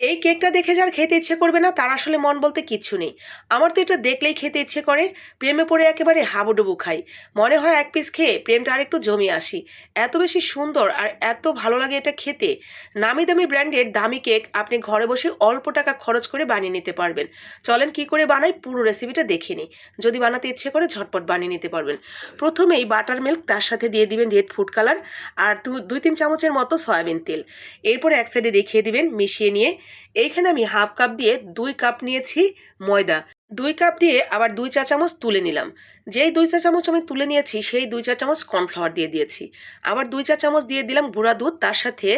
এই কেকটা দেখে যার খেতে ইচ্ছে করবে না, তার আসলে মন বলতে কিচ্ছু নেই। আমার তো এটা দেখলেই খেতে ইচ্ছে করে, প্রেমে পড়ে একেবারে হাবুডুবু খাই। মনে হয় এক পিস খেয়ে প্রেমটা আরেকটু জমি আসি। এত বেশি সুন্দর আর এত ভালো লাগে এটা খেতে। নামি দামি ব্র্যান্ডের দামি কেক আপনি ঘরে বসে অল্প টাকা খরচ করে বানিয়ে নিতে পারবেন। চলেন কি করে বানাই পুরো রেসিপিটা দেখে নিই। যদি বানাতে ইচ্ছে করে ঝটপট বানিয়ে নিতে পারবেন। প্রথমেই বাটার মিল্ক তার সাথে দিয়ে দিবেন রেড ফুড কালার আর দুই তিন চামচের মতো সয়াবিন তেল। এরপরে এক সাইডে রেখে দিবেন, মিশিয়ে নিয়ে এইখানে আমি হাফ কাপ দিয়ে দুই কাপ নিয়েছি ময়দা। দুই কাপ দিয়ে আবার দুই চা চামচ তুলে নিলাম। যেই দুই চা চামচ আমি তুলে নিয়েছি, সেই দুই চা চামচ কর্নফ্লাওয়ার দিয়ে দিয়েছি। আবার দুই চা চামচ দিয়ে দিলাম গুঁড়া দুধ, তার সাথে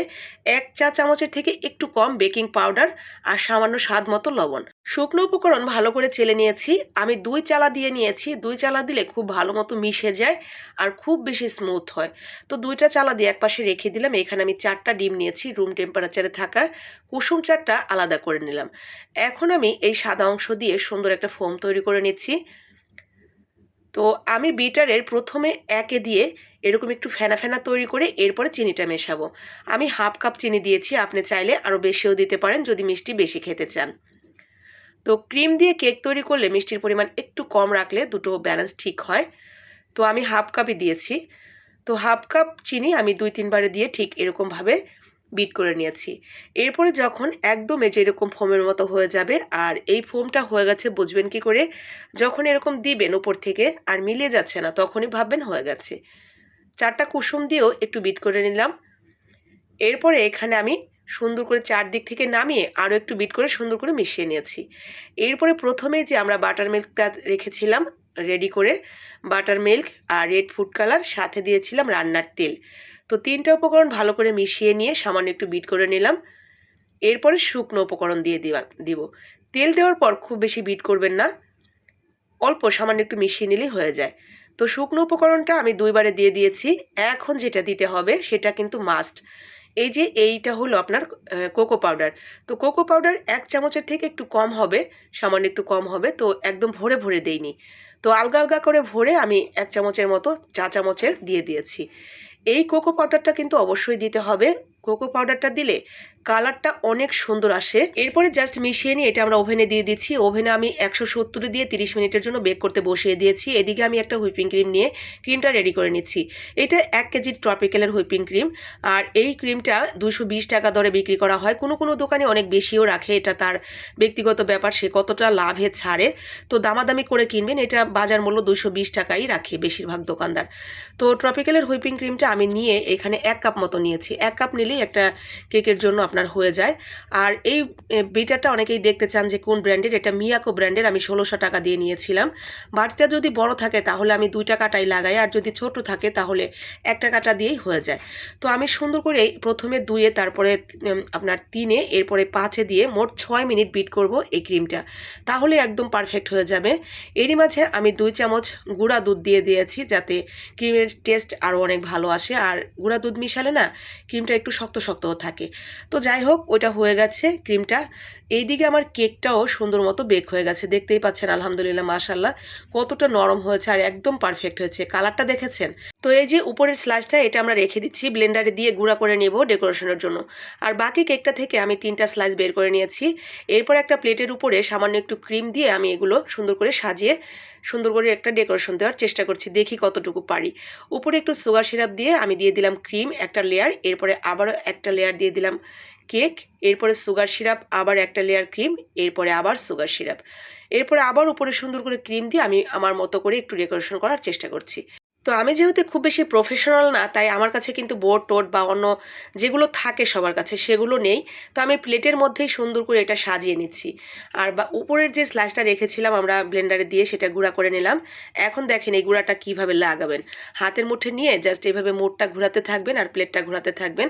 এক চা চামচের থেকে একটু কম বেকিং পাউডার আর সামান্য স্বাদ মতো লবণ। শুকনো উপকরণ ভালো করে চেলে নিয়েছি। আমি দুই চালা দিয়ে নিয়েছি। দুই চালা দিলে খুব ভালো মতো মিশে যায় আর খুব বেশি স্মুথ হয়। তো দুইটা চালা দিয়ে একপাশে রেখে দিলাম। এখানে আমি চারটা ডিম নিয়েছি রুম টেম্পারেচারে থাকা কুসুম চারটা আলাদা করে নিলাম। এখন আমি এই সাদা অংশ দিয়ে সুন্দর একটা ফোম তৈরি করে নিচ্ছি। তো আমি বিটারের প্রথমে একে দিয়ে এরকম একটু ফেনা ফেনা তৈরি করে এরপরে চিনিটা মেশাবো। আমি হাফ কাপ চিনি দিয়েছি, আপনি চাইলে আরও বেশিও দিতে পারেন যদি মিষ্টি বেশি খেতে চান। তো ক্রিম দিয়ে কেক তৈরি করলে মিষ্টির পরিমাণ একটু কম রাখলে দুটো ব্যালেন্স ঠিক হয়। তো আমি হাফ কাপই দিয়েছি। তো হাফ কাপ চিনি আমি দুই তিনবারে দিয়ে ঠিক এরকমভাবে বিট করে নিয়েছি। এরপরে যখন একদম এই যে এরকম ফোমের মতো হয়ে যাবে আর এই ফোমটা হয়ে গেছে বুঝবেন কি করে, যখন এরকম দিবেন উপর থেকে আর মিলিয়ে যাচ্ছে না, তখনই ভাববেন হয়ে গেছে। চারটা কুসুম দিয়েও একটু বিট করে নিলাম। এরপরে এখানে আমি সুন্দর করে চারদিক থেকে নামিয়ে আরও একটু বিট করে সুন্দর করে মিশিয়ে নিয়েছি। এরপরে প্রথমে যে আমরা বাটার মিল্কটা রেখেছিলাম রেডি করে বাটার মিল্ক আর রেড ফুড কালার সাথে দিয়েছিলাম রান্নার তেল। তো তিনটা উপকরণ ভালো করে মিশিয়ে নিয়ে সামান্য একটু বিট করে নিলাম। এরপরে শুকনো উপকরণ দিয়ে দিবা, দিব। তেল দেওয়ার পর খুব বেশি বিট করবেন না, অল্প সামান্য একটু মিশিয়ে নিলেই হয়ে যায়। তো শুকনো উপকরণটা আমি দুইবারে দিয়ে দিয়েছি। এখন যেটা দিতে হবে সেটা কিন্তু মাস্ট এই যে এইটা হলো আপনার কোকো পাউডার তো কোকো পাউডার এক চামচের থেকে একটু কম হবে, সামান্য একটু কম হবে, তো একদম ভরে ভরে দেইনি। তো আলগা আলগা করে ভরে আমি এক চামচের মতো চা চামচের দিয়ে দিয়েছি। এই কোকো পাউডারটা কিন্তু অবশ্যই দিতে হবে। কোকো পাউডারটা দিলে কালারটা অনেক সুন্দর আসে। এরপরে জাস্ট মিশিয়ে নিয়ে এটা আমরা ওভেনে দিয়ে দিচ্ছি। ওভেনে আমি একশো সত্তরে দিয়ে তিরিশ মিনিটের জন্য বেক করতে বসিয়ে দিয়েছি। এদিকে আমি একটা হুইপিং ক্রিম নিয়ে ক্রিমটা রেডি করে নিচ্ছি। এটা এক কেজি ট্রপিক্যালের হুইপিং ক্রিম। আর এই ক্রিমটা দুশো টাকা দরে বিক্রি করা হয়। কোনো কোনো দোকানে অনেক বেশিও রাখে। এটা তার ব্যক্তিগত ব্যাপার। সে কতটা লাভে ছাড়ে। তো দামাদামি করে কিনবেন। এটা বাজার মূল্য দুশো বিশ টাকাই রাখে বেশিরভাগ দোকানদার। তো ট্রপিক্যালের হুইপিং ক্রিমটা আমি নিয়ে এখানে এক কাপ মতো নিয়েছি। এক কাপ নিলেই একটা কেকের জন্য আপনার হয়ে যায়। আর এই বিটারটা অনেকেই দেখতে চান যে কোন ব্র্যান্ডের, এটা মিয়াকো ব্র্যান্ডের, আমি ষোলোশো টাকা দিয়ে নিয়েছিলাম। বাটিটা যদি বড় থাকে তাহলে আমি দুই টাকাটাই লাগাই, আর যদি ছোট থাকে তাহলে এক টাকাটা দিয়েই হয়ে যায়। তো আমি সুন্দর করে প্রথমে দুয়ে, তারপরে আপনার তিনে, এরপরে পাঁচে দিয়ে মোট ছয় মিনিট বিট করব এই ক্রিমটা। তাহলে একদম পারফেক্ট হয়ে যাবে। এরই মাঝে আমি দুই চামচ গুঁড়া দুধ দিয়ে দিয়েছি যাতে ক্রিমের টেস্ট আরও অনেক ভালো আসে। আর গুঁড়া দুধ মিশালে না, ক্রিমটা একটু শক্ত শক্তও থাকে। তো যাই হোক, ওইটা হয়ে গেছে ক্রিমটা। এইদিকে আমার কেকটাও সুন্দর মতো বেক হয়ে গেছে, দেখতেই পাচ্ছেন, আলহামদুলিল্লাহ মাশাল্লাহ কতটা নরম হয়েছে আর একদম পারফেক্ট হয়েছে। কালারটা দেখেছেন? তো এই যে উপরের স্লাইসটা এটা আমরা রেখে দিচ্ছি ব্লেন্ডারে দিয়ে গুঁড়া করে নেব ডেকোরেশনের জন্য। আর বাকি কেকটা থেকে আমি তিনটা স্লাইস বের করে নিয়েছি। এরপর একটা প্লেটের উপরে সামান্য একটু ক্রিম দিয়ে আমি এগুলো সুন্দর করে সাজিয়ে, সুন্দর করে একটা ডেকোরেশন দেওয়ার চেষ্টা করছি, দেখি কতটুকু পারি। উপরে একটু সুগার সিরাপ দিয়ে আমি দিয়ে দিলাম ক্রিম একটা লেয়ার এরপরে আবারও একটা লেয়ার দিয়ে দিলাম কেক এরপরে সুগার সিরাপ আবার একটা লেয়ার ক্রিম এরপরে আবার সুগার সিরাপ এরপরে আবার উপরে সুন্দর করে ক্রিম দিয়ে আমি আমার মতো করে একটু ডেকোরেশন করার চেষ্টা করছি। তো আমি যেহেতু খুব বেশি প্রফেশনাল না, তাই আমার কাছে কিন্তু বোর্ড টোড বা অন্য যেগুলো থাকে সবার কাছে সেগুলো নেই। তো আমি প্লেটের মধ্যেই সুন্দর করে এটা সাজিয়ে নিচ্ছি। আর বা উপরের যে স্লাইসটা রেখেছিলাম আমরা ব্লেন্ডারে দিয়ে সেটা গুঁড়া করে নিলাম। এখন দেখেন এই গুঁড়াটা কীভাবে লাগাবেন। হাতের মুঠে নিয়ে জাস্ট এইভাবে মোড়টা ঘোরাতে থাকবেন আর প্লেটটা ঘোরাতে থাকবেন।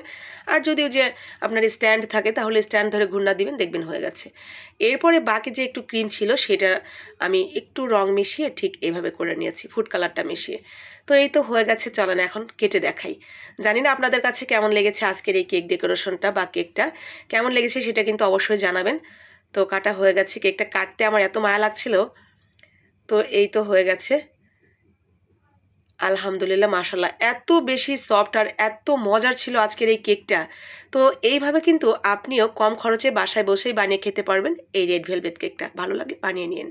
আর যদিও যে আপনার স্ট্যান্ড থাকে তাহলে স্ট্যান্ড ধরে ঘূর্ণা দিবেন, দেখবেন হয়ে গেছে। এরপরে বাকি যে একটু ক্রিম ছিল সেটা আমি একটু রং মিশিয়ে ঠিক এইভাবে করে নিয়েছি ফুড কালারটা মিশিয়ে। তো এই তো হয়ে গেছে, চলেন এখন কেটে দেখাই। জানি না আপনাদের কাছে কেমন লেগেছে আজকের এই কেক ডেকোরেশনটা বা কেকটা। কেমন লেগেছে সেটা কিন্তু অবশ্যই জানাবেন। তো কাটা হয়ে গেছে, কেকটা কাটতে আমার এত মায়া লাগছিল। তো এই তো হয়ে গেছে। আলহামদুলিল্লাহ মাশাল্লাহ এত বেশি সফট আর এত মজার ছিল আজকের এই কেকটা। তো এইভাবে কিন্তু আপনিও কম খরচে বাসায় বসেই বানিয়ে খেতে পারবেন এই রেড ভেলভেট কেকটা। ভালো লাগে বানিয়ে নিন।